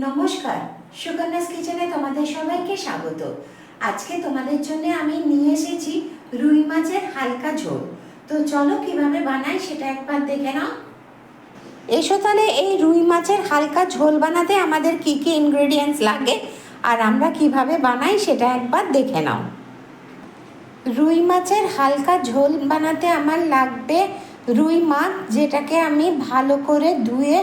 নমস্কার, সুকন্যাস কিচেনে তোমাদের সবাইকে স্বাগত। আজকে তোমাদের জন্য আমি নিয়ে এসেছি রুই মাছের হালকা ঝোল। তো চলো কীভাবে বানাই সেটা একবার দেখে নাও। এসো তাহলে এই রুই মাছের হালকা ঝোল বানাতে আমাদের কি কি ইনগ্রেডিয়েন্টস লাগে আর আমরা কীভাবে বানাই সেটা একবার দেখে নাও। রুই মাছের হালকা ঝোল বানাতে আমার লাগবে রুই মাছ, যেটাকে আমি ভালো করে ধুয়ে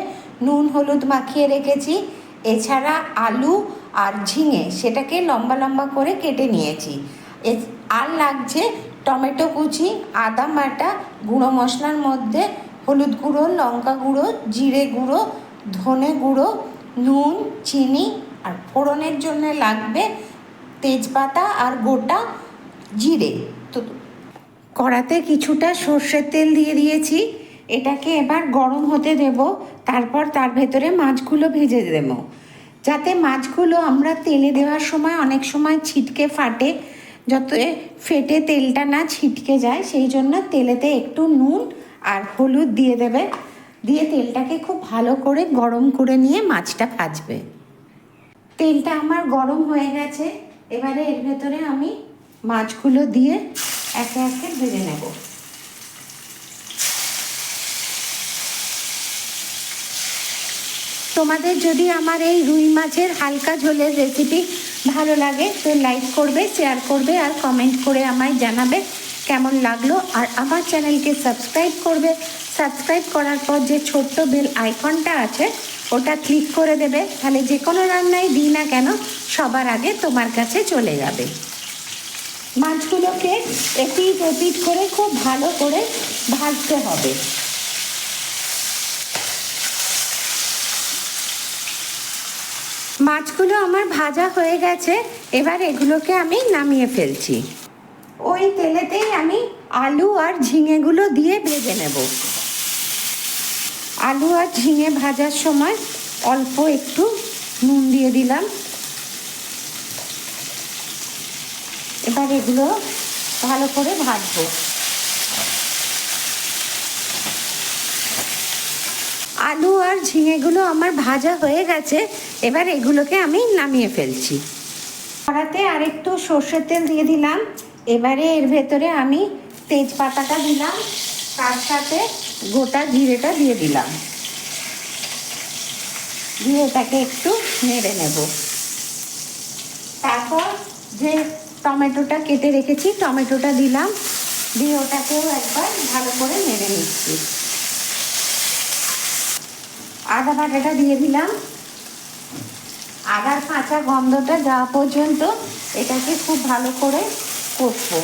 নুন, হলুদ মাখিয়ে রেখেছি। এছাড়া আলু আর ঝিঙে সেটাকে লম্বা লম্বা করে কেটে নিয়েছি। আর লাগছে টমেটো কুচি, আদা বাটা, গুঁড়ো মশলার মধ্যে হলুদ গুঁড়ো, লঙ্কা গুঁড়ো, জিরে গুঁড়ো, ধনে গুঁড়ো, নুন, চিনি আর ফোড়নের জন্য লাগবে তেজপাতা আর গোটা জিরে। তো কড়াতে কিছুটা সর্ষের তেল দিয়ে দিয়েছি। এটাকে এবার গরম হতে দেব, তারপর তার ভেতরে মাছগুলো ভেজে দেব। যাতে মাছগুলো আমরা তেলে দেওয়ার সময় অনেক সময় ছিটকে ফাটে, যত ফেটে তেলটা না ছিটকে যায়, সেই জন্য তেলেতে একটু নুন আর হলুদ দিয়ে দেবে। দিয়ে তেলটাকে খুব ভালো করে গরম করে নিয়ে মাছটা ভাজবে। তেলটা আমার গরম হয়ে গেছে, এবারে এর ভেতরে আমি মাছগুলো দিয়ে একে একে ভেজে নেব। তোমাদের যদি আমার এই রুই মাছের হালকা ঝোলের রেসিপি ভালো লাগে, তো লাইক করবে শেয়ার করবে আর কমেন্ট করে আমায় জানাবে কেমন লাগল। আর আমার চ্যানেলকে সাবস্ক্রাইব করবে। সাবস্ক্রাইব করার পর যে ছোট্ট বেল আইকনটা আছে, ওটা ক্লিক করে দেবে। তাহলে যে কোনো রান্নাই দিই না কেন, সবার আগে তোমার কাছে চলে যাবে। মাছগুলোকে এপিট ওপিট করে খুব ভালো করে ভাজতে হবে। মাছগুলো আমার ভাজা হয়ে গেছে, এবার এগুলোকে আমি নামিয়ে ফেলছি। ওই তেলেতেই আমি আলু আর ঝিঙেগুলো দিয়ে ভেজে নেব। আলু আর ঝিঙে ভাজার সময় অল্প একটু নুন দিয়ে দিলাম। এবার এগুলো ভালো করে ভাজবো। আলু আর ঝিঙেগুলো আমার ভাজা হয়ে গেছে, এবার এগুলোকে আমি নামিয়ে ফেলছি। কড়াতে আরেকটু সর্ষের তেল দিয়ে দিলাম, এবারে এর ভেতরে আমি তেজপাতাটা দিলাম, তার সাথে গোটা জিরেটা দিয়ে দিলাম। দিয়ে এটাকে একটু নেড়ে নেব। তারপর যে টমেটোটা কেটে রেখেছি, টমেটোটা দিলাম, দিয়ে ওটাকেও একবার ভালো করে নেড়ে নিচ্ছি। আদা বাটাটা দিয়ে দিলাম। আদার কাঁচা গন্ধটা যাওয়া পর্যন্ত এটাকে খুব ভালো করে কষবো।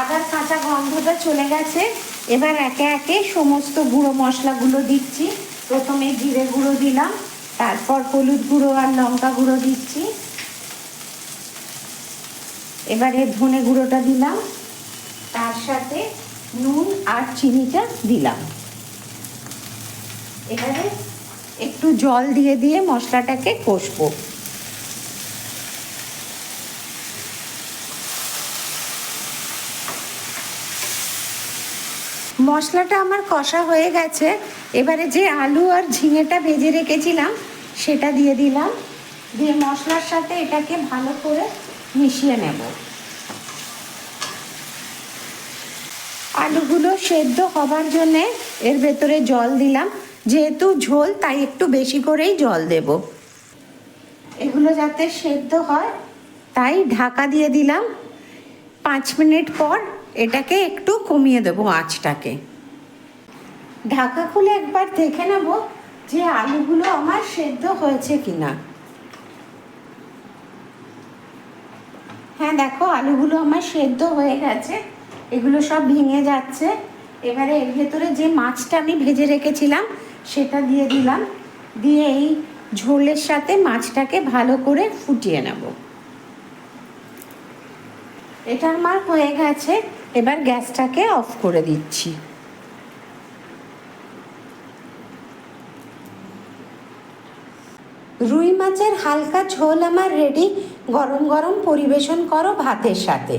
আদার কাঁচা গন্ধটা চলে গেছে। এবার একে একে সমস্ত গুঁড়ো মশলাগুলো দিচ্ছি। প্রথমে জিরে গুঁড়ো দিলাম, তারপর হলুদ গুঁড়ো আর লঙ্কা গুঁড়ো দিচ্ছি। এবারে ধনে গুঁড়োটা দিলাম, তার সাথে নুন আর চিনিটা দিলাম। এবারে একটু জল দিয়ে দিয়ে মশলাটাকে কষবো। মশলাটা আমার কষা হয়ে গেছে। এবারে যে আলু আর ঝিঙেটা ভেজে রেখেছিলাম, সেটা দিয়ে দিলাম। দিয়ে মশলার সাথে এটাকে ভালো করে মিশিয়ে নেব। আলুগুলো সেদ্ধ হবার জন্যে এর ভেতরে জল দিলাম। যেহেতু ঝোল, তাই একটু বেশি করেই জল দেব। এগুলো যাতে সেদ্ধ হয়, তাই ঢাকা দিয়ে দিলাম। পাঁচ মিনিট পর এটাকে একটু কমিয়ে দেবো আঁচটাকে। ঢাকা খুলে একবার দেখে নেব যে আলুগুলো আমার সেদ্ধ হয়েছে কিনা। হ্যাঁ দেখো আলুগুলো আমার সেদ্ধ হয়ে গেছে। এগুলো সব ভেঙে যাচ্ছে। এবারে এর ভেতরে যে মাছটা আমি ভেজে রেখেছিলাম সেটা দিয়ে দিলাম। দিয়ে এই ঝোলের সাথে মাছটাকে ভালো করে ফুটিয়ে নেব। এটা আমার হয়ে গেছে। এবার গ্যাসটাকে অফ করে দিচ্ছি। রুই মাছের হালকা ঝোল আমার রেডি গরম গরম পরিবেশন করো ভাতের সাথে।